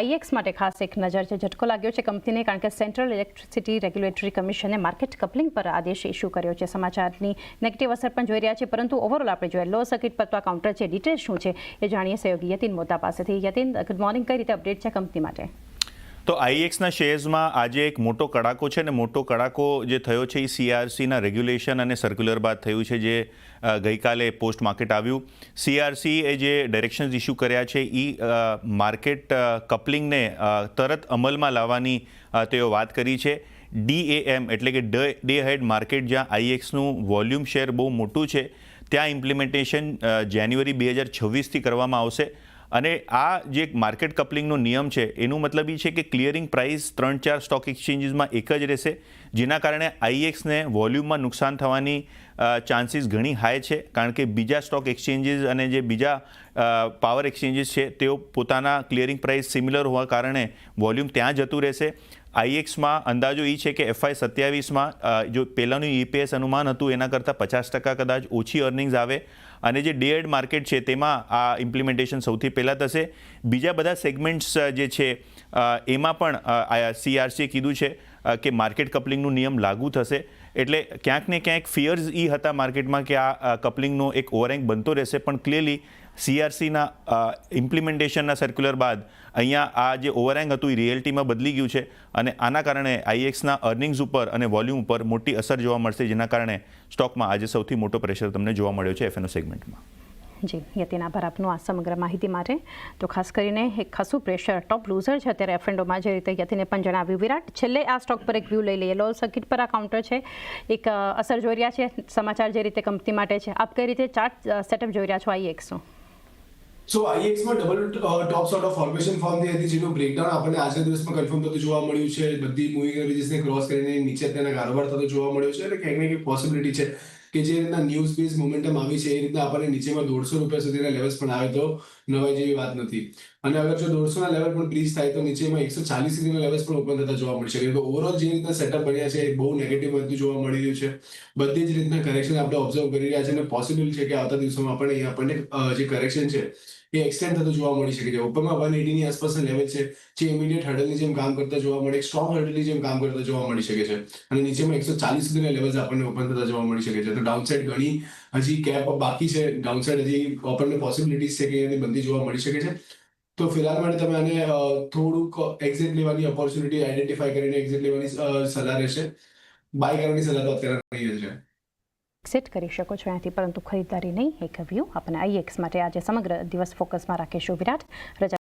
IX માટે ખાસ એક નજર છે. ઝટકો લાગ્યો છે કંપનીને કારણ કે સેન્ટ્રલ ઇલેક્ટ્રિસિટી રેગ્યુલેટરી કમિશને માર્કેટ કપલિંગ પર આદેશ ઇસ્યુ કર્યો છે. સમાચારની નેગેટિવ અસર પણ જોઈ રહ્યા છે, પરંતુ ઓવરઓલ આપણે જોઈએ લો સર્કિટ પર તો આ કાઉન્ટર છે. ડિટેલ શું છે એ જાણીએ સહયોગી યતિન મોતા પાસેથી. Yatin, good morning. કઈ રીતે અપડેટ છે કંપની માટે? તો આઈએક્સના શેર્સમાં આજે એક મોટો કડાકો છે ને મોટો કડાકો જે થયો છે એ સીઆરસીના રેગ્યુલેશન અને સર્ક્યુલર બાદ થયું છે જે ગઈકાલે પોસ્ટ માર્કેટ આવ્યું. સીઆરસી એ જે ડાયરેક્શન્સ ઇસ્યુ કર્યા છે એ માર્કેટ કપલિંગને તરત અમલમાં લાવવાની તેઓ વાત કરી છે. ડીએએમ એટલે કે ડે હેડ માર્કેટ જ્યાં આઈએક્સનું વોલ્યુમ શેર બહુ મોટું છે, ત્યાં ઇમ્પ્લિમેન્ટેશન જાન્યુઆરી બે હજાર છવ્વીસથી કરવામાં આવશે. અને આ જે માર્કેટ કપલિંગનો નિયમ છે, એનું મતલબ એ છે કે ક્લિયરિંગ પ્રાઇસ ત્રણ ચાર સ્ટોક એક્સચેન્જીસમાં એક જ રહેશે, જેના કારણે આઈએક્સને વોલ્યુમમાં નુકસાન થવાની ચાન્સીસ ઘણી હાઈ છે, કારણ કે બીજા સ્ટોક એક્સચેન્જીસ અને જે બીજા પાવર એક્સચેન્જીસ છે, તેઓ પોતાના ક્લિયરિંગ પ્રાઇસ સિમિલર હોવા કારણે વોલ્યુમ ત્યાં જતું રહેશે. આઈએક્સમાં અંદાજો એ છે કે એફઆઈ સત્યાવીસમાં જો પહેલાંનું ઈપીએસ અનુમાન હતું, એના કરતાં પચાસ ટકા કદાચ ઓછી અર્નિંગ્સ આવે. અને જે ડેડ માર્કેટ છે, તેમાં આ ઇમ્પ્લિમેન્ટેશન સૌથી પહેલાં થશે. બીજા બધા સેગમેન્ટ્સ જે છે એમાં પણ સીઆરસીએ કીધું છે કે માર્કેટ કપલિંગનું નિયમ લાગુ થશે. એટલે ક્યાંક ને ક્યાંક ફિયર્સ એ હતા માર્કેટમાં કે આ કપલિંગનો એક ઓવરહેંગ બનતો રહેશે. પણ ક્લિયરલી સીઆરસીના ઇમ્પ્લિમેન્ટેશનના સર્ક્યુલર બાદ અહીંયા આ જે ઓવરહેંગ હતું એ રિયલ્ટીમાં બદલી ગયું છે અને આના કારણે આઈએક્સના અર્નિંગ્સ ઉપર અને વોલ્યુમ ઉપર મોટી અસર જોવા મળશે, જેના કારણે સ્ટોકમાં આજે સૌથી મોટો પ્રેશર તમને જોવા મળ્યો છે એફએનઓ સેગમેન્ટમાં જી, યતિન આભાર આપનો આ સમગ્ર માહિતી માટે. તો ખાસ કરીને એક ખાસું પ્રેશર ટોપ લૂઝર છે અત્યારે એફએન્ડોમાં જે રીતે યતિને પણ જણાવ્યું. વિરાટ, છેલ્લે આ સ્ટોક પર એક વ્યૂ લઈ લઈએ. લો સર્કિટ પર આ કાઉન્ટર છે. એક અસર જોઈ રહ્યા છે. સમાચાર જે રીતે કંપની માટે છે. આપ કઈ રીતે ચાર્ટ સેટઅપ જોઈ રહ્યા છો આઈએક્સનું so આઈએક્સમાં double top sort of formation form થઈ હતી, જેનું બ્રેકડાઉન આપણને આજના દિવસમાં કન્ફર્મ થતું જોવા મળ્યું છે. બધી મૂવિંગ એવરેજીસને ક્રોસ કરીને નીચે તેના કારોબાર થતો જોવા મળ્યો છે. અને ક્યાંક ને ક્યાંક પોસિબિલિટી છે કે જે રીતના ન્યૂઝ બેઝ મોમેન્ટમ આવી છે, એ રીતના આપણને નીચેમાં દોઢસો રૂપિયા સુધીના લેવલ્સ પણ આવે તો નવાઈ જેવી વાત નથી. અને અગર જો દોઢસોના લેવલ પણ બ્રીચ થાય તો નીચેમાં એકસો ચાલીસ સુધીના લેવલ્સ પણ ઓપન થતા જોવા મળી શકે તો ઓવરઓલ જે રીતના સેટઅપ બન્યા છે એ બહુ નેગેટિવ બનતું જોવા મળી રહ્યું છે. બધી જ રીતના કરેક્શન આપણે ઓબ્ઝર્વ કરી રહ્યા છે અને પોસિબલ છે કે આવતા દિવસોમાં પણ અહીંયા આપણને જે કરેક્શન છે એ એક્સટેન્ડ થતું જોવા મળી શકે છે. ઉપરમાં વન એટીની આસપાસના લેવલ છે, જે ઇમિડિયેટ હર્ડલની જેમ કામ કરતા જોવા મળે સ્ટ્રોંગ હર્ડલની જેમ કામ કરતા જોવા મળી શકે છે. અને નીચેમાં એકસો ચાલીસ સુધીના લેવલ્સ આપણને ઓપન થતા જોવા મળી શકે છે. તો ડાઉનસાઇડ ઘણી હજી કેપ બાકી છે. ડાઉનસાઇડ હજી આપણને પોસિબિલિટીઝ છે કે એની બંધી જોવા મળી શકે છે. તો ફિલહાલ માટે તમે આને થોડુંક એક્ઝિટ લેવાની ઓપોર્ચ્યુનિટી આઈડેન્ટિફાઈ કરીને એક્ઝિટ લેવાની સલાહ રહેશે. બાય કરવાની સલાહ તો અત્યારે નહીં છે. સેટ કરી શકો છો અહીંયાથી પરંતુ ખરીદદારી નહીં, એક વ્યૂ આપણે આઈએક્સ માટે આજે સમગ્ર દિવસ ફોકસમાં રાખીશું વિરાટ. રજા